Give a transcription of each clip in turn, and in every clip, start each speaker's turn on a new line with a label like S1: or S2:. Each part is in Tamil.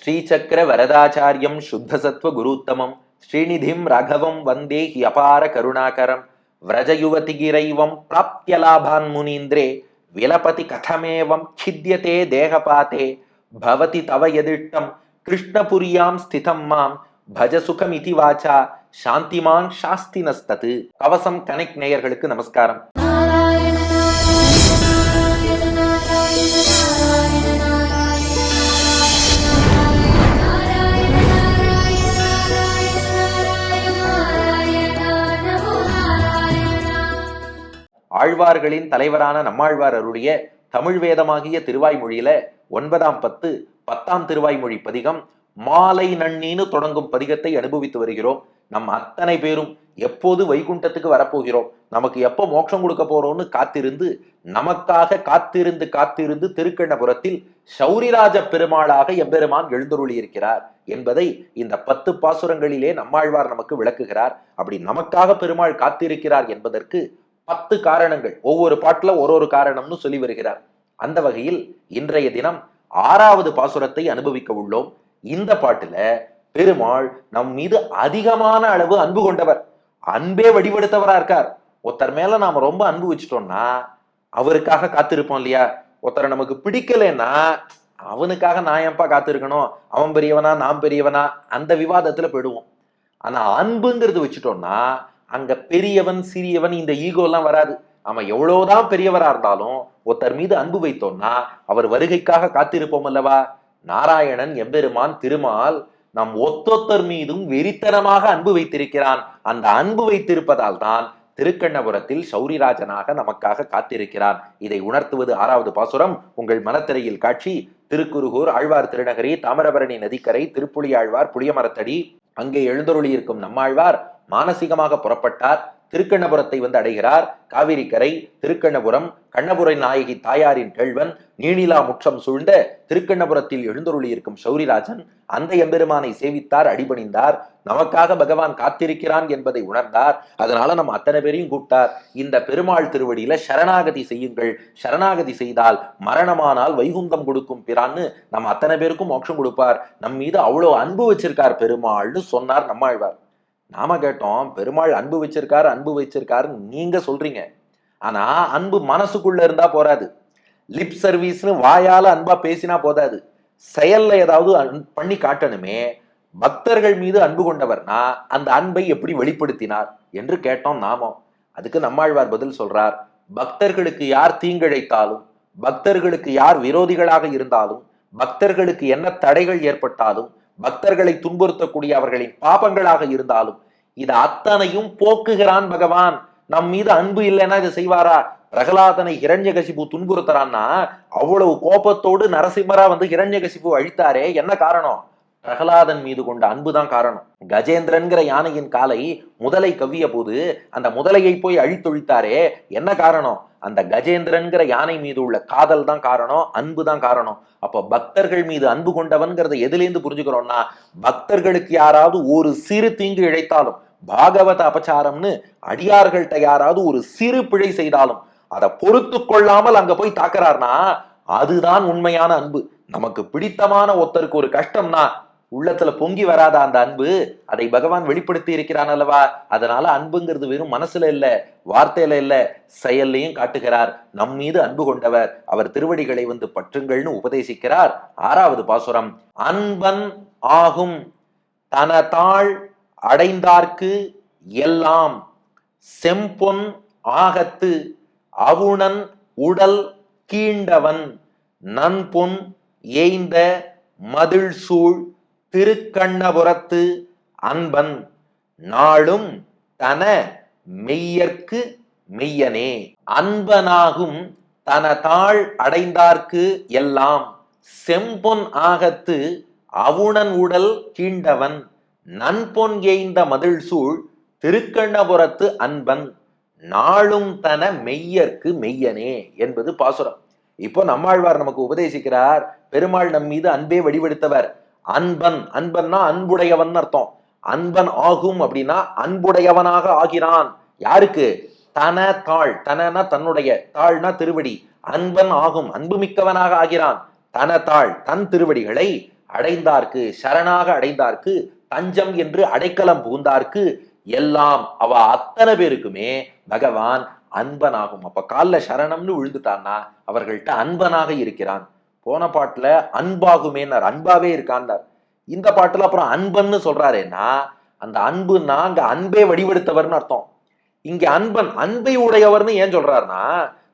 S1: ஸ்ரீசக்கர வரதாச்சாரியம் சுத்தசத்வ குருத்தமம். ஸ்ரீநிதிம் ரகவம் வந்தே ஹி அபார கருணாகரம். விரஜயுவதிகிரைவம் பிராப்தியலாபான் முனீந்திரே. விலபதி கதமேவம் கித்தியதே தேகபாதே பவதி தவ எதிட்டம் கிருஷ்ணபுரியாம் ஸ்திதம் மாம் பஜ சுகமிதி வாச்சா சாந்திமான் சாஸ்தினஸ்தது கவசம் கனெக்ட் நேயர்களுக்கு நமஸ்காரம் ஆழ்வார்களின் தலைவரான நம்மாழ்வார் அருளிய தமிழ் வேதமாகிய திருவாய்மொழியில ஒன்பதாம் பத்து பத்தாம் திருவாய்மொழி பதிகம் மாலை நன்னின்னு தொடங்கும் பதிகத்தை அனுபவித்து வருகிறோம். நம் அத்தனை பேரும் எப்போது வைகுண்டத்துக்கு வரப்போகிறோம்? நமக்கு எப்போ மோட்சம் கொடுக்க போறோம்னு காத்திருந்து நமக்காக காத்திருந்து காத்திருந்து திருக்கண்ணபுரத்தில் சௌரிராஜ பெருமாளாக எம்பெருமான் எழுந்தருளி இருக்கிறார் என்பதை இந்த பத்து பாசுரங்களிலே நம்மாழ்வார் நமக்கு விளக்குகிறார். அப்படி நமக்காக பெருமாள் காத்திருக்கிறார் என்பதற்கு பத்து காரணங்கள். ஒவ்வொரு பாட்டுல ஒரு ஒரு காரணம்னு சொல்லி வருகிறார். அந்த வகையில் இன்றைய தினம் ஆறாவது பாசுரத்தை அனுபவிக்க உள்ளோம். இந்த பாட்டுல பெருமாள் நம் மீது அதிகமான அளவு அன்பு கொண்டவர். அன்பே வடிவெடுத்தவரா இருக்கார். ஒருத்தர் மேல நாம ரொம்ப அன்பு வச்சுட்டோம்னா அவருக்காக காத்திருப்போம் இல்லையா? ஒருத்தரை நமக்கு பிடிக்கலைன்னா அவனுக்காக நான் ஏன்பா காத்திருக்கணும்? அவன் பெரியவனா நான் பெரியவனா? அந்த விவாதத்துல போயிடுவோம். ஆனா அன்புங்கிறது வச்சுட்டோம்னா அங்க பெரியவன் சிறியவன் இந்த ஈகோலாம் வராது. அவன் எவ்வளவுதான் பெரியவரா இருந்தாலும் ஒருத்தர் மீது அன்பு வைத்தோம்னா அவர் வருகைக்காக காத்திருப்போம் அல்லவா? நாராயணன் எம்பெருமான் திருமால் நம் ஒத்தொத்தர் மீதும் வெறித்தனமாக அன்பு வைத்திருக்கிறான். அந்த அன்பு வைத்திருப்பதால் தான் திருக்கண்ணபுரத்தில் சௌரிராஜனாக நமக்காக காத்திருக்கிறான். இதை உணர்த்துவது ஆறாவது பாசுரம். உங்கள் மனத்திரையில் காட்சி திருக்குருகூர் ஆழ்வார் திருநகரி தாமிரபரணி நதிக்கரை திருப்புலி ஆழ்வார் புளியமரத்தடி அங்கே எழுந்தருளி இருக்கும் நம்மாழ்வார் மானசீகமாக புறப்பட்டார். திருக்கண்ணபுரத்தை வந்து அடைகிறார். காவிரிக்கரை திருக்கண்ணபுரம் கண்ணபுரை நாயகி தாயாரின் கேழ்வன் நீனிலா முற்றம் சூழ்ந்த திருக்கண்ணபுரத்தில் எழுந்தருளி இருக்கும் சௌரிராஜன் அந்த எம்பெருமானை சேவித்தார் அடிபணிந்தார். நமக்காக பகவான் காத்திருக்கிறான் என்பதை உணர்ந்தார். அதனால நம்ம அத்தனை பேரையும் கூப்பிட்டார். இந்த பெருமாள் திருவடியில சரணாகதி செய்யுங்கள். சரணாகதி செய்தால் மரணமானால் வைகுந்தம் கொடுக்கும் பிரான்னு நம்ம அத்தனை பேருக்கும் மோட்சம் கொடுப்பார். நம் மீது அவ்வளோ அன்பு வச்சிருக்கார் பெருமாள்னு சொன்னார் நம்மாழ்வார். நாம கேட்டோம் பெருமாள் அன்பு வச்சிருக்காரு அன்பு வச்சிருக்காருன்னு நீங்க சொல்றீங்க. ஆனா அன்பு மனசுக்குள்ள இருந்தா போராது லிப் சர்வீஸ்னு வாயால அன்பா பேசினா போதாது. செயல்ல ஏதாவது பண்ணி காட்டணுமே. பக்தர்கள் மீது அன்பு கொண்டவர்னா அந்த அன்பை எப்படி வெளிப்படுத்தினார்? என்று கேட்டோம் நாமோ. அதுக்கு நம்மாழ்வார் பதில் சொல்றார் பக்தர்களுக்கு யார் தீங்கிழைத்தாலும் பக்தர்களுக்கு யார் விரோதிகளாக இருந்தாலும் பக்தர்களுக்கு என்ன தடைகள் ஏற்பட்டாலும் பக்தர்களை துன்புறுத்தக்கூடிய அவர்களின் பாபங்களாக இருந்தாலும் இது அத்தனையும் போக்குகிறான் பகவான். நம் மீது அன்பு இல்லைன்னா இதை செய்வாரா? பிரகலாதனை ஹிரண்யகசிபு துன்புறுத்துறான்னா அவ்வளவு கோபத்தோடு நரசிம்மரா வந்து ஹிரண்யகசிபு அழித்தாரே என்ன காரணம்? பிரகலாதன் மீது கொண்ட அன்புதான் காரணம். கஜேந்திரன்கிற யானையின் காலை முதலை கவ்விய போது அந்த முதலையை போய் அழித்தொழித்தாரே என்ன காரணம்? அந்த கஜேந்திரன்கிற யானை மீது உள்ள காதல் தான் காரணம் அன்பு தான் காரணம். அப்போ பக்தர்கள் மீது அன்பு கொண்டவன்கிறத எதுலேருந்து புரிஞ்சுக்கிறோம்னா பக்தர்களுக்கு யாராவது ஒரு சிறு தீங்கு இழைத்தாலும் பாகவத அபச்சாரம்னு அடியார்கள்ட்ட யாராவது ஒரு சிறு பிழை செய்தாலும் அதை பொறுத்து கொள்ளாமல் அங்க போய் தாக்குறாருனா அதுதான் உண்மையான அன்பு. நமக்கு பிடித்தமான ஒருத்தருக்கு ஒரு கஷ்டம்னா உள்ளத்துல பொங்கி வராத அந்த அன்பு அதை பகவான் வெளிப்படுத்தி இருக்கிறான் அல்லவா? அதனால அன்புங்கிறது வெறும் மனசுல இல்ல வார்த்தையில இல்ல செயல்லையும் காட்டுகிறார். நம் மீது அன்பு கொண்டவர். அவர் திருவடிகளை வந்து பற்றுங்கள்னு உபதேசிக்கிறார். ஆறாவது பாசுரம். அன்பன் ஆகும். தனதாள் அடைந்தார்க்கு எல்லாம். செம்பொன் ஆகத்து அவுணன் உடல் கீண்டவன். நன்பொன் ஏய்ந்த மதில் சூழ் திருக்கண்ணபுரத்து அன்பன் நாளும் தன மெய்யற்கு மெய்யனே. அன்பனாகும் தனதாள் அடைந்தார்க்கு எல்லாம் செம்பொன் ஆகத்து அவுணன் உடல் கீண்டவன் நன்பொன் எய்ந்த மதில் சூழ் திருக்கண்ணபுரத்து அன்பன் நாளும் தன மெய்யற்கு மெய்யனே என்பது பாசுரம். இப்போ நம்மாழ்வார் நமக்கு உபதேசிக்கிறார் பெருமாள் நம் மீது அன்பே வடிவெடுத்தவர் அன்பன் அன்பன்னா அன்புடையவன் அர்த்தம். அன்பன் ஆகும் அப்படின்னா அன்புடையவனாக ஆகிறான். யாருக்கு? தன தாள் தனனா தன்னுடைய தாள்னா திருவடி. அன்பன் ஆகும் அன்பு மிக்கவனாக ஆகிறான். தன தாழ் தன் திருவடிகளை அடைந்தார்க்கு சரணாக அடைந்தார்க்கு தஞ்சம் என்று அடைக்கலம் புகுந்தார்க்கு எல்லாம் அவ அத்தனை பேருக்குமே பகவான் அன்பனாகும். அப்ப கால்ல சரணம்னு விழுந்துட்டான்னா அவர்கள்ட்ட அன்பனாக இருக்கிறான். போன பாட்டுல அன்பாகுமேனார் அன்பாவே இருக்கான்னார். இந்த பாட்டுல அப்புறம் அன்பன்னு சொல்றாருன்னா அந்த அன்புன்னா அங்க அன்பே வடிவெடுத்தவர்னு அர்த்தம். இங்க அன்பன் அன்பை உடையவர்னு ஏன் சொல்றாருன்னா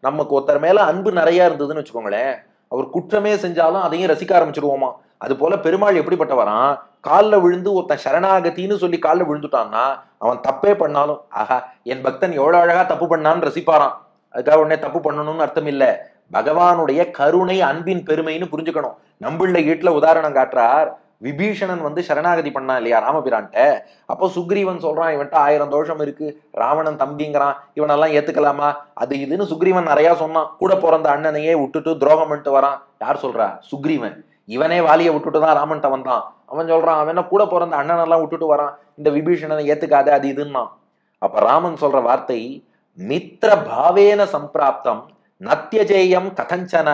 S1: நமக்கு ஒருத்தர் மேல அன்பு நிறைய இருந்ததுன்னு வச்சுக்கோங்களேன். அவர் குற்றமே செஞ்சாலும் அதையும் ரசிக்க ஆரம்பிச்சிருவோமா? அது போல பெருமாள் எப்படிப்பட்டவரான் காலில் விழுந்து ஒருத்தன் சரணாகத்தின்னு சொல்லி காலில் விழுந்துட்டான்னா அவன் தப்பே பண்ணாலும் ஆஹா என் பக்தன் எவ்வளோ அழகா தப்பு பண்ணான்னு ரசிப்பாரான் அதுக்காக உடனே தப்பு பண்ணணும்னு அர்த்தம் இல்லை. பகவானுடைய கருணை அன்பின் பெருமைன்னு புரிஞ்சுக்கணும். நம்பிள்ள வீட்டுல உதாரணம் காட்டுறார். விபீஷணன் வந்து சரணாகதி பண்ணான் இல்லையா ராமபிரான்ட்ட? அப்போ சுக்ரீவன் சொல்றான் இவன்ட்ட ஆயிரம் தோஷம் இருக்கு. ராவணன் தம்பிங்கிறான். இவனெல்லாம் ஏத்துக்கலாமா? அது இதுன்னு சுக்ரீவன் நிறைய சொன்னான். கூட பிறந்த அண்ணனையே விட்டுட்டு துரோகம் பண்ணிட்டு வரான். யார் சொல்றா? சுக்ரீவன். இவனே வாலியை விட்டுட்டு தான் ராமன்ட்ட வந்தான். அவன் சொல்றான் அவன் கூட பிறந்த அண்ணனெல்லாம் விட்டுட்டு வரான். இந்த விபீஷணனை ஏத்துக்காத. அது இதுன்னா அப்ப ராமன் சொல்ற வார்த்தை மித்திர பாவேன சம்பிராப்தம் நத்தியஜேயம் கதஞ்சன.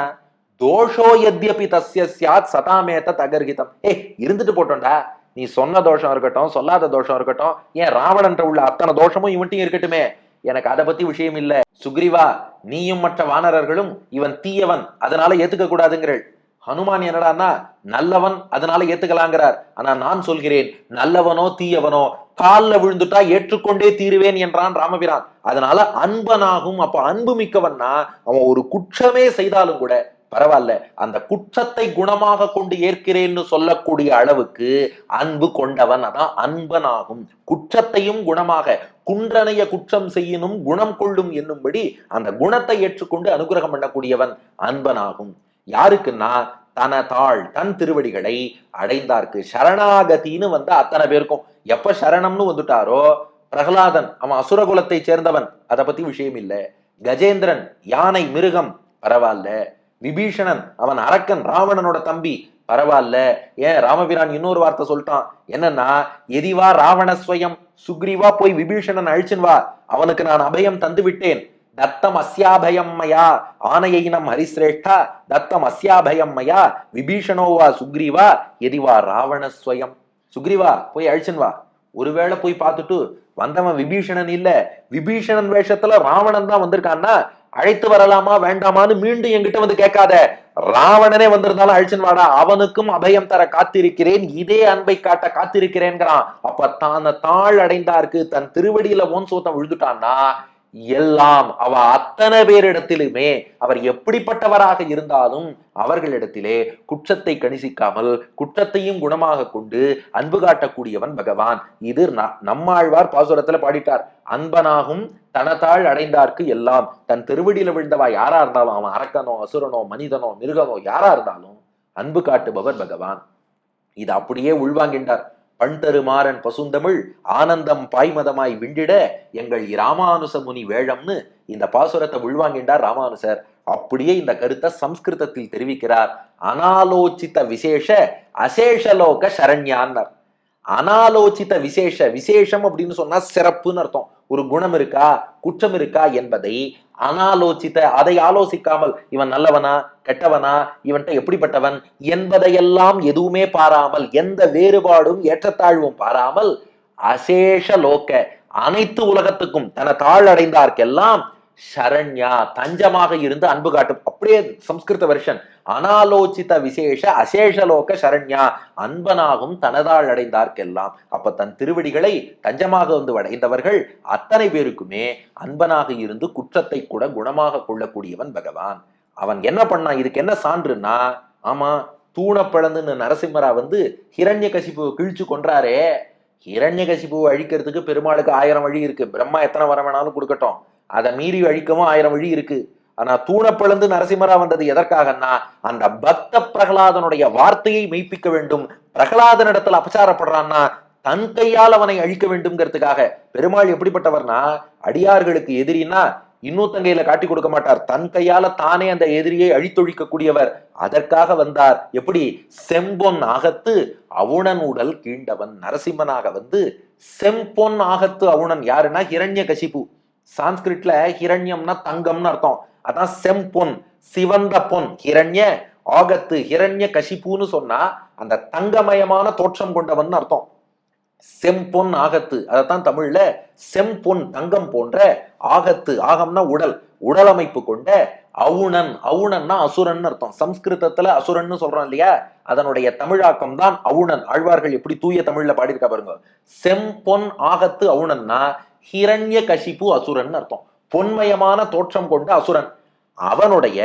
S1: தோஷோ எத்யபி தஸ்ய சியாத் சதாமேத தகர்கிதம் ஏய் இருந்துட்டு போட்டோம்டா. நீ சொன்ன தோஷம் இருக்கட்டும் சொல்லாத தோஷம் இருக்கட்டும் ஏன் ராவணன்ற உள்ள அத்தனை தோஷமும் இவன்ட்டையும் இருக்கட்டுமே? எனக்கு அதை பத்தி விஷயம் இல்ல. சுக்ரீவா நீயும் மற்ற வானரர்களும் இவன் தீயவன் அதனால ஏத்துக்க கூடாதுங்கிறள். ஹனுமான் என்னடான்னா நல்லவன் அதனால ஏத்துக்கலாங்கிறார். ஆனா நான் சொல்கிறேன் நல்லவனோ தீயவனோ கால்ல விழுந்துட்டா ஏற்றுக்கொண்டே தீருவேன் என்றான் ராமபிரான். அதனால அன்பனாகும் அப்ப அன்பு மிக்கவன்னா அவன் ஒரு குற்றமே செய்தாலும் கூட பரவாயில்ல அந்த குற்றத்தை குணமாக கொண்டு ஏற்கிறேன்னு சொல்லக்கூடிய அளவுக்கு அன்பு கொண்டவன் அதான் அன்பனாகும். குற்றத்தையும் குணமாக குன்றனைய குற்றம் செய்யணும் குணம் கொள்ளும் என்னும்படி அந்த குணத்தை ஏற்றுக்கொண்டு அனுகிரகம் பண்ணக்கூடியவன் அன்பனாகும். யாருக்குன்னா தன தாள் தன் திருவடிகளை அடைந்தார்க்கு சரணாகதின்னு வந்து அத்தனை பேருக்கும். எப்ப சரணம்னு வந்துட்டாரோ பிரகலாதன் அவன் அசுரகுலத்தை சேர்ந்தவன். அதை பத்தி விஷயம் இல்லை. கஜேந்திரன் யானை மிருகம் பரவாயில்ல. விபீஷணன் அவன் அரக்கன் ராவணனோட தம்பி பரவாயில்ல. ஏன் ராமபிரான் இன்னொரு வார்த்தை சொல்லிட்டான்? என்னன்னா எதிவா ராவணஸ்வயம் சுக்ரீவா போய் விபீஷணன் அழிச்சின்வா அவனுக்கு நான் அபயம் தந்து விட்டேன் தத்தம் அஸ்யாபயம் மயா ஆனையினம் ஹரிசிரேஷ்டா தத்தம் அஸ்யாபயம் மயா விபீஷணோவா சுக்ரீவா எதிவா ராவணஸ்வயம் சுக்ரீவா போய் அழிச்சன் வா. ஒருவேளை போய் பார்த்துட்டு வந்தவன் விபீஷணன் இல்ல விபீஷணன் வேஷத்துல ராவணன் தான் வந்திருக்கான்னா அழைத்து வரலாமா வேண்டாமான்னு மீண்டும் என்கிட்ட வந்து கேட்காத. ராவணனே வந்திருந்தாலும் அழிச்சன் வாடா அவனுக்கும் அபயம் தர காத்திருக்கிறேன் இதே அன்பை காட்ட காத்திருக்கிறேன்கிறான். அப்ப தான் தாழ் அடைந்தார்க்கு தன் திருவடியில ஓன் சோத்தம் விழுந்துட்டான்னா எல்லாம் அவ அத்தனை பேரிடத்திலுமே அவர் எப்படிப்பட்டவராக இருந்தாலும் அவர்களிடத்திலே குற்றத்தை கணிசிக்காமல் குற்றத்தையும் குணமாக கொண்டு அன்பு காட்டக்கூடியவன் பகவான். இது ந- நம்மாழ்வார் பாசுரத்துல பாடிட்டார். அன்பனாகும் தனத்தாள் அடைந்தார்க்கு எல்லாம். தன் திருவடியில விழுந்தவா யாரா இருந்தாலும் அவன் அரக்கனோ அசுரனோ மனிதனோ மிருகமோ யாரா இருந்தாலும் அன்பு காட்டுபவர் பகவான். இது அப்படியே உள்வாங்கின்றார். பண்தருமாறன் பசுந்தமிழ் ஆனந்தம் பாய்மதமாய் விண்டிட எங்கள் இராமானுச முனி வேழம்னு இந்த பாசுரத்தை உள்வாங்கின்றார் ராமானுசர். அப்படியே இந்த கருத்தை சம்ஸ்கிருதத்தில் தெரிவிக்கிறார். அனாலோச்சித விசேஷ அசேஷலோக சரண்யான்னர். அனாலோசித்த விசேஷ விசேஷம் அப்படின்னு சொன்னா சிறப்புன்னு அர்த்தம். ஒரு குணம் இருக்கா குற்றம் இருக்கா என்பதை அனாலோசித்த அதை ஆலோசிக்காமல் இவன் நல்லவனா கெட்டவனா இவன்கிட்ட எப்படிப்பட்டவன் என்பதையெல்லாம் எதுவுமே பாராமல் எந்த வேறுபாடும் ஏற்றத்தாழ்வும் பாராமல் அசேஷ லோக்க அனைத்து உலகத்துக்கும் தன தாழடைந்தார்க்கெல்லாம் சரண்யா தஞ்சமாக இருந்து அன்பு காட்டும். அப்படியே சம்ஸ்கிருத வெர்ஷன் அனாலோசித விசேஷ அசேஷலோக சரண்யா அன்பனாகும் தனதாள் அடைந்தார்க்கெல்லாம். அப்ப தன் திருவடிகளை தஞ்சமாக வந்து அடைந்தவர்கள் அத்தனை பேருக்குமே அன்பனாக இருந்து குற்றத்தை கூட குணமாக கொள்ளக்கூடியவன் பகவான். அவன் என்ன பண்ணான் இதுக்கு என்ன சான்றுன்னா ஆமா தூணப்பழந்துன்னு நரசிம்மரா வந்து ஹிரண்ய கசிப்பு கிழிச்சு கொன்றாரே. ஹிரண்ய கசிப்புவை அழிக்கிறதுக்கு பெருமாளுக்கு ஆயிரம் வழி இருக்கு. பிரம்மா எத்தனை வர வேணாலும் கொடுக்கட்டும். அதை மீறி அழிக்கவும் ஆயிரம் வழி இருக்கு. ஆனா தூணப்பிழந்து நரசிம்மரா வந்தது எதற்காகன்னா அந்த பக்த பிரகலாதனுடைய வார்த்தையை மெய்ப்பிக்க வேண்டும். பிரகலாதனிடத்துல அபச்சாரப்படுறான்னா தன் கையால் அவனை அழிக்க வேண்டும்ங்கிறதுக்காக. பெருமாள் எப்படிப்பட்டவர்னா அடியார்களுக்கு எதிரின்னா இன்னொத்தங்கையில காட்டி கொடுக்க மாட்டார். தன் கையால தானே அந்த எதிரியை அழித்தொழிக்க கூடியவர் அதற்காக வந்தார். எப்படி? செம்பொன் ஆகத்து அவுணன் உடல் கீண்டவன். நரசிம்மனாக வந்து செம்பொன் ஆகத்து அவுணன் யாருன்னா ஹிரண்ய கசிப்பு சான்ஸ்கிரிட்ல ஹிரண்யம்னா தங்கம்னு அர்த்தம். அதான் செம்பொன் சிவந்த பொன் ஹிரண்ய ஆகத்து ஹிரண்ய கஷிப்புன்னு சொன்னா அந்த தங்கமயமான தோற்றம் கொண்டவன் அர்த்தம். செம்பொன் ஆகத்து. அதைத்தான் தமிழ்ல செம்பொன் தங்கம் போன்ற ஆகத்து ஆகம்னா உடல் உடல் அமைப்பு கொண்ட அவுணன். அவுணன்னா அசுரன் அர்த்தம். சம்ஸ்கிருதத்துல அசுரன்னு சொல்றோம் இல்லையா? அதனுடைய தமிழாக்கம் தான் அவுணன். ஆழ்வார்கள் எப்படி தூய தமிழ்ல பாடியிருக்கா பாருங்க. செம்பொன் ஆகத்து அவுணன்னா ஹிரண்ய கசிப்பு அசுரன் அர்த்தம். பொன்மயமான தோற்றம் கொண்ட அசுரன். அவனுடைய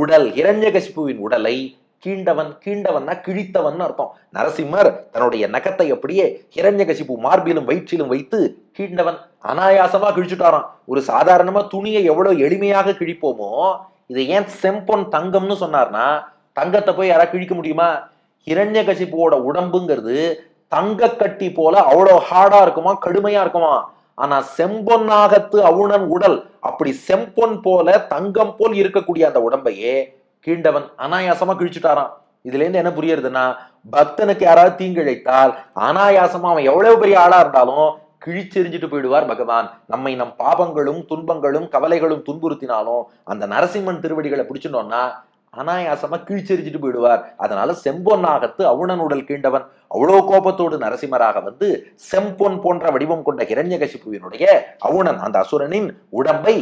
S1: உடல் ஹிரண்யகசிப்புவின் உடலை கீண்டவன் கீண்டவன்னா கிழித்தவன் அர்த்தம். நரசிம்மர் தன்னுடைய நகத்தை அப்படியே ஹிரண்யகசிப்பு மார்பிலும் வயிற்றிலும் வைத்து கீண்டவன் அனாயாசமா கிழிச்சுட்டாராம். ஒரு சாதாரணமா துணியை எவ்வளவு எளிமையாக கிழிப்போமோ இதை ஏன் செம்பொன் தங்கம்னு சொன்னார்னா தங்கத்தை போய் யாரா கிழிக்க முடியுமா? ஹிரண்யகசிப்புவோட உடம்புங்கிறது தங்க கட்டி போல அவ்வளோ ஹார்டா இருக்குமா கடுமையா இருக்குமா? ஆனா செம்பொன்னாகத்து அவுணன் உடல் அப்படி செம்பொன் போல தங்கம் போல் இருக்கக்கூடிய அந்த உடம்பையே கீண்டவன் அனாயாசமா கிழிச்சுட்டாராம். இதுல இருந்து என்ன புரியுறதுன்னா பக்தனுக்கு யாராவது தீங்கிழைத்தால் அனாயாசமா அவன் எவ்வளவு பெரிய ஆளா இருந்தாலும் கிழிச்செறிஞ்சிட்டு போயிடுவார் பகவான். நம்மை நம் பாபங்களும் துன்பங்களும் கவலைகளும் துன்புறுத்தினாலும் அந்த நரசிம்மன் திருவடிகளை பிடிச்சிட்டோம்னா அனாயாசமா கிழிச்செறிஞ்சிட்டு போயிடுவார். அதனால செம்பொன்னாகத்து அவுணன் உடல் கீண்டவன் அவ்வளோ கோபத்தோடு நரசிம்மராக வந்து செம்பொன் போன்ற வடிவம் கொண்ட ஹிரண்யகசிப்புவினுடைய அவுணன் அந்த அசுரனின் உடம்பை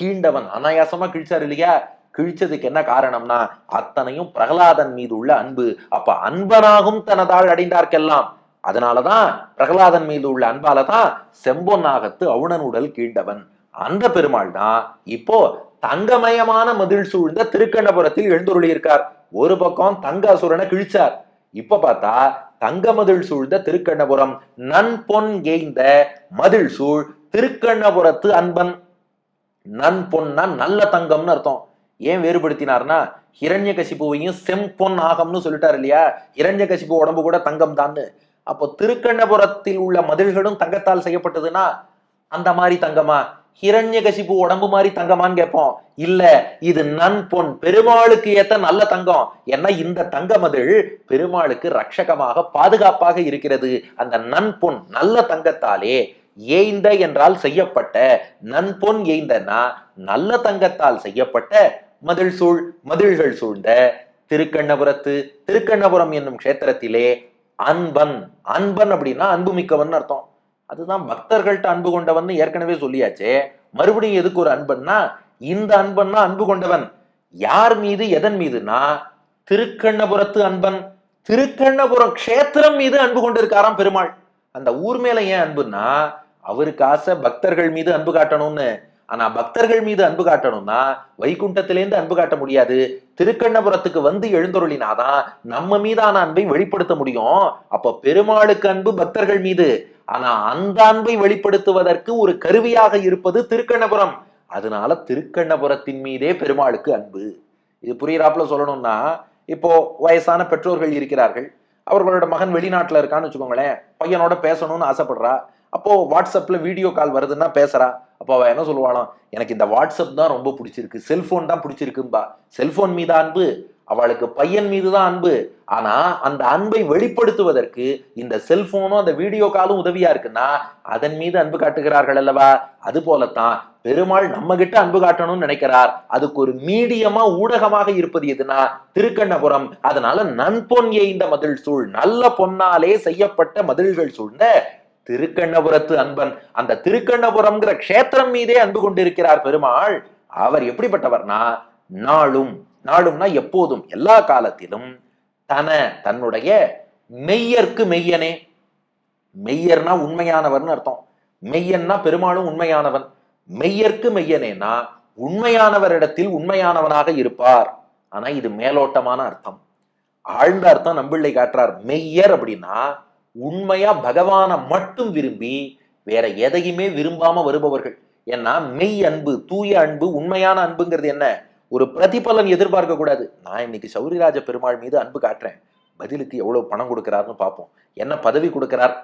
S1: கீண்டவன் அனாயாசமா கிழிச்சார் இல்லையா? கிழிச்சதுக்கு என்ன காரணம்னா அத்தனையும் பிரகலாதன் மீது உள்ள அன்பு. அப்ப அன்பனாகும் தனதால் அடைந்தார்க்கெல்லாம். அதனாலதான் பிரகலாதன் மீது உள்ள அன்பால தான் செம்பொன்னாகத்து அவுணன் உடல் கீண்டவன். அந்த பெருமாள் தான் இப்போ தங்கமயமான மதில் சூழ்ந்த திருக்கண்ணபுரத்தில் எழுந்துருளி இருக்கார் ஒரு பக்கம் தங்க அசுரனை கிழிச்சார். இப்ப பார்த்தா தங்க மதில் சூழ்ந்த திருக்கண்ணபுரம் நன்பொன் ஏய்ந்த மதில் சூழ் திருக்கண்ணபுரத்து அன்பன். நன்பொன்னா நல்ல தங்கம்னு அர்த்தம். ஏன் வேறுபடுத்தினார்னா ஹிரண்யகசிப்புவையும் செம்பொன் ஆகம்னு சொல்லிட்டார் இல்லையா? ஹிரண்யகசிப்பு உடம்பு கூட தங்கம் தான்னு அப்போ திருக்கண்ணபுரத்தில் உள்ள மதில்களும் தங்கத்தால் செய்யப்பட்டதுன்னா அந்த மாதிரி தங்கமா? ஹிரண்யகசிப்பு உடம்பு மாதிரி தங்கமான்னு கேட்போம். இல்ல இது நன்பொன் பெருமாளுக்கு ஏத்த நல்ல தங்கம். ஏன்னா இந்த தங்க மதில் பெருமாளுக்கு ரட்சகமாக பாதுகாப்பாக இருக்கிறது. அந்த நன்பொன் நல்ல தங்கத்தாலே ஏய்ந்த என்றால் செய்யப்பட்ட நன்பொன் ஏய்ந்தனா நல்ல தங்கத்தால் செய்யப்பட்ட மதில் சூழ் மதில்கள் சூழ்ந்த திருக்கண்ணபுரத்து திருக்கண்ணபுரம் என்னும் க்ஷேத்திரத்திலே அன்பன். அன்பன் அப்படின்னா அன்புமிக்கவன் அர்த்தம். அதுதான் பக்தர்கள்ட்ட அன்பு கொண்டவன் ஏற்கனவே சொல்லியாச்சே. மறுபடியும் எதுக்கு ஒரு அன்பன்னா இந்த அன்பன்னா அன்பு கொண்டவன். யார் மீது எதன் மீதுனா திருக்கண்ணபுரத்து அன்பன். திருக்கண்ணபுரம் க்ஷேத்திரம் மீது அன்பு கொண்டிருக்காராம் பெருமாள். அந்த ஊர் மேல ஏன் அன்புன்னா அவருக்கு ஆசை பக்தர்கள் மீது அன்பு காட்டணும்னு. ஆனா பக்தர்கள் மீது அன்பு காட்டணும்னா வைகுண்டத்திலேருந்து அன்பு காட்ட முடியாது. திருக்கண்ணபுரத்துக்கு வந்து எழுந்தொருளினாதான் நம்ம மீதான அன்பை வெளிப்படுத்த முடியும். அப்ப பெருமாளுக்கு அன்பு பக்தர்கள் மீது. ஆனா அந்த அன்பை வெளிப்படுத்துவதற்கு ஒரு கருவியாக இருப்பது திருக்கண்ணபுரம். அதனால திருக்கண்ணபுரத்தின் மீதே பெருமாளுக்கு அன்பு. இது புரியுறாப்புல சொல்லணும்னா இப்போ வயசான பெற்றோர்கள் இருக்கிறார்கள். அவர்களோட மகன் வெளிநாட்டுல இருக்கான்னு வச்சுக்கோங்களேன். பையனோட பேசணும்னு ஆசைப்படுறா. அப்போ வாட்ஸ்அப்ல வீடியோ கால் வருதுன்னா பேசுறா. அப்போ அவள் என்ன சொல்லுவாளாம் எனக்கு இந்த வாட்ஸ்அப் தான் ரொம்ப பிடிச்சிருக்கு. செல்போன் தான் பிடிச்சிருக்கும்பா. செல்போன் மீது அன்பு அவளுக்கு பையன் மீது தான் அன்பு. ஆனா அந்த அன்பை வெளிப்படுத்துவதற்கு இந்த செல்போனும் அந்த வீடியோ காலும் உதவியா இருக்குன்னா அதன் மீது அன்பு காட்டுகிறார்கள் அல்லவா? அது போலத்தான் பெருமாள் நம்ம கிட்ட அன்பு காட்டணும்னு நினைக்கிறார். அதுக்கு ஒரு மீடியமா ஊடகமாக இருப்பது எதுனா திருக்கண்ணபுரம். அதனால நன்பொன் எய்ந்த மதில் சூழ் நல்ல பொன்னாலே செய்யப்பட்ட மதில்கள் சூழ்ந்த திருக்கண்ணபுரத்து அன்பன். அந்த திருக்கண்ணபுரம்ங்கிற க்ஷேத்திரம் மீதே அன்பு கொண்டிருக்கிறார் பெருமாள். அவர் எப்படிப்பட்டவர்னா நாளும். நாளும்னா எப்போதும் எல்லா காலத்திலும் தன தன்னுடைய மெய்யர்க்கு மெய்யனே. மெய்யர்னா உண்மையானவர்னு அர்த்தம். மெய்யன்னா பெருமாளும் உண்மையானவன். மெய்யர்க்கு மெய்யனேனா உண்மையானவரிடத்தில் உண்மையானவனாக இருப்பார். ஆனா இது மேலோட்டமான அர்த்தம். ஆழ்ந்த அர்த்தம் நம்பிள்ளை காட்டுறார். மெய்யர் அப்படின்னா உண்மையா பகவானை மட்டும் விரும்பி வேற எதையுமே விரும்பாம வருபவர்கள். ஏன்னா மெய் அன்பு தூய அன்பு உண்மையான அன்புங்கிறது என்ன? ஒரு பிரதிபலன் எதிர்பார்க்க கூடாது. நான் இன்னைக்கு சௌரிராஜ பெருமாள் மீது அன்பு காட்டுறேன். பதிலுக்கு எவ்வளவு பணம் கொடுக்கிறாருன்னு பார்ப்போம். என்ன பதவி கொடுக்கிறார்?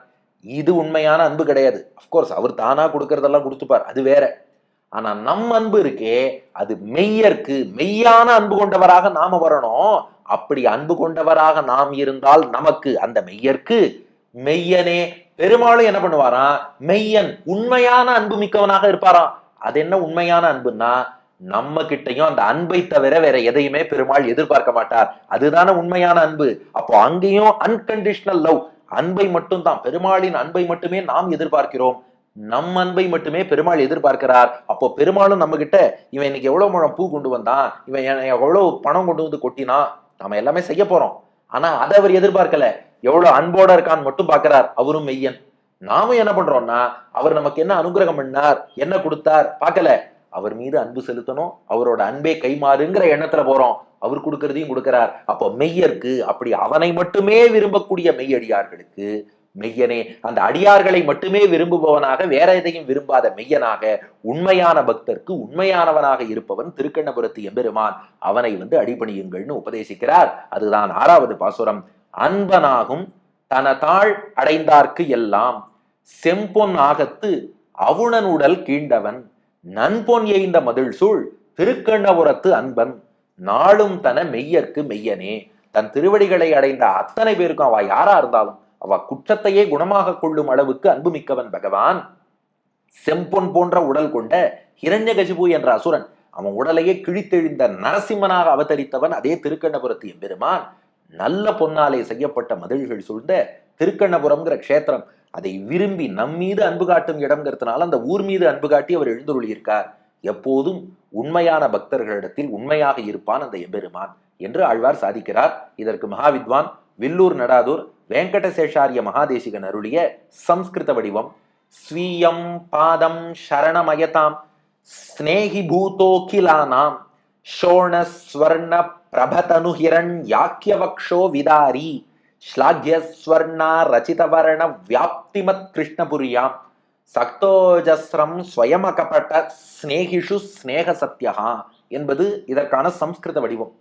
S1: இது உண்மையான அன்பு கிடையாது. அஃப்கோர்ஸ் அவர் தானா கொடுக்கறதெல்லாம் கொடுத்துப்பார். அது வேற. ஆனா நம் அன்பு இருக்கே அது மெய்யர்க்கு மெய்யான அன்பு கொண்டவராக நாம வரணும். அப்படி அன்பு கொண்டவராக நாம் இருந்தால் நமக்கு அந்த மெய்யர்க்கு மெய்யனே. பெருமாளும் என்ன பண்ணுவாராம் மெய்யன் உண்மையான அன்பு மிக்கவனாக இருப்பாராம் அது என்ன உண்மையான அன்புன்னா நம்ம கிட்டையும் அந்த அன்பை தவிர வேற எதையுமே பெருமாள் எதிர்பார்க்க மாட்டார். அதுதானே உண்மையான அன்பு. அப்போ அங்கேயும் அன்கண்டிஷனல் லவ் அன்பை மட்டும் தான் பெருமாளின் அன்பை மட்டுமே நாம் எதிர்பார்க்கிறோம். நம் அன்பை மட்டுமே பெருமாள் எதிர்பார்க்கிறார். அப்போ பெருமாளும் நம்ம கிட்ட இவன் இன்னைக்கு எவ்வளவு முழம் பூ கொண்டு வந்தான்? இவன் எவ்வளவு பணம் கொண்டு வந்து கொட்டினா நம்ம எல்லாமே செய்ய போறோம். ஆனா அதை அவர் எதிர்பார்க்கல. எவ்வளவு அன்போட இருக்கான்னு மட்டும் பாக்குறார் அவரும் மெய்யன். நாமும் என்ன பண்றோம்னா அவர் நமக்கு என்ன அனுகிரகம் பண்ணார் என்ன கொடுத்தார் பார்க்கல. அவர் மீது அன்பு செலுத்தணும் அவரோட அன்பே கைமாறுங்கிற எண்ணத்துல போறோம். அவர் கொடுக்கறதையும் கொடுக்கிறார். அப்போ மெய்யருக்கு அப்படி அவனை மட்டுமே விரும்பக்கூடிய மெய்யடியார்களுக்கு மெய்யனே அந்த அடியார்களை மட்டுமே விரும்புபவனாக வேற எதையும் விரும்பாத மெய்யனாக உண்மையான பக்தருக்கு உண்மையானவனாக இருப்பவன் திருக்கண்ணபுரத்து எம்பெருமான். அவனை வந்து அடிபணியுங்கள்னு உபதேசிக்கிறார். அதுதான் ஆறாவது பாசுரம். அன்பனாகும் தனதாள் அடைந்தார்க்கு எல்லாம். செம்பொன் ஆகத்து அவுணன் உடல் கீண்டவன். நன்பொன் எய்ந்த மதில் சூழ் திருக்கண்ணபுரத்து அன்பன். நாளும் தன மெய்யர்க்கு மெய்யனே. தன் திருவடிகளை அடைந்த அத்தனை பேருக்கும் அவ யாரா இருந்தாலும் அவ குற்றத்தையே குணமாக கொள்ளும் அளவுக்கு அன்புமிக்கவன் பகவான். செம்பொன் போன்ற உடல் கொண்ட ஹிரண்யகஜிபு என்ற அசுரன் அவன் உடலையே கிழித்தெழுந்த நரசிம்மனாக அவதரித்தவன் அதே திருக்கண்ணபுரத்து எம்பெருமான். நல்ல பொன்னாலே செய்யப்பட்ட மதில்கள் சூழ்ந்த திருக்கண்ணபுரம்ங்கிற க்ஷேத்திரம். அதை விரும்பி நம் மீது அன்பு காட்டும் இடம்ங்கிறதுனால அந்த ஊர் மீது அன்பு காட்டி அவர் எழுந்துருளியிருக்கார். எப்போதும் உண்மையான பக்தர்களிடத்தில் உண்மையாக இருப்பான் அந்த எம்பெருமான் என்று ஆழ்வார் சாதிக்கிறார். இதற்கு மகாவித்வான் வில்லூர் நடாதூர் வெங்கடசேஷாரிய மகாதேசிகன் அருளிய சம்ஸ்கிருத வடிவம். ஸ்வீயம் பாதம் சரணமயதாம் ஸ்னேகி பூதோகிலானாம் ஷோண ஸ்வர்ண பிரபதனு ஹிரண் யாக்கியவக்ஷோ விதாரி ஸ்லாக்ய ரச்சிதவரண வியாப்திமத் கிருஷ்ணபுரியாம் சக்தோஜஸ்ரம் ஸ்வயமகப்பட்ட ஸ்னேகிஷு ஸ்நேக சத்யஹா என்பது இதற்கான சம்ஸ்கிருத வடிவம்.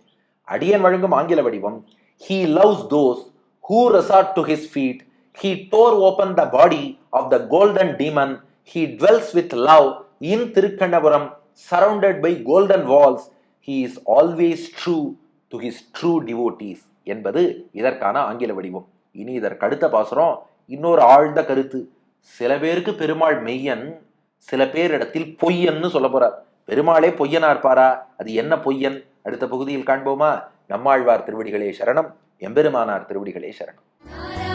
S1: அடியன் வழங்கும் ஆங்கில வடிவம். He loves those who resort to his feet he tore open the body of the golden demon he dwells with love in Thirukkannapuram surrounded by golden walls he is always true to his true devotees என்பது இதற்கான ஆங்கில வடிவம். இனி இதற்கு அடுத்த பாசுரம். இன்னொரு ஆழ்ந்த கருத்து. சில பேருக்கு பெருமாள் மெய்யன் சில பேரிடத்தில் பொய்யன்னு சொல்ல போறார். பெருமாளே பொய்யனா இருப்பாரா அது என்ன பொய்யன்? அடுத்த பகுதியில் காண்போமா. நம்மாழ்வார் திருவடிகளே சரணம் எம்பெருமானார் திருவடிகளே சரணம்.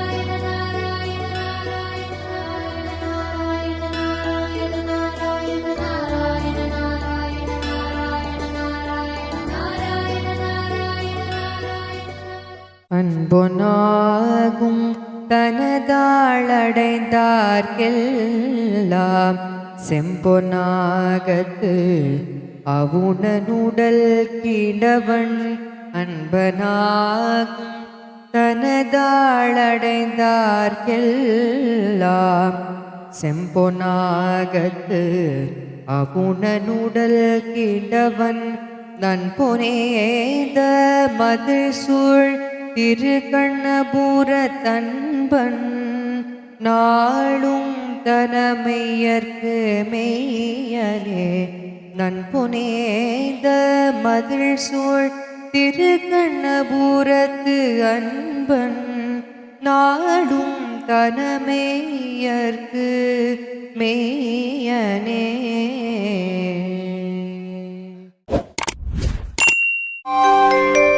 S2: அன்பொனாகும் தனதாளடைந்தார்கெல்லாம் செம்பொனாகத்து அவுணனுடல் கிடவன் அன்பனாகும் தனதாளடைந்தார்கெல்லாம் செம்பொனாகத்து அவுணனுடல் கிடவன் நன்பொனேத மது சூழ் திருக்கண்ணபுர தன்பன் நாளும் தனமையற்கு மெய்யனே நண்புனேந்த மதில் சூழ் திருக்கண்ணபுரத்து அன்பன் நாளும் தனமேயர்க்கு மேயனே Thank you.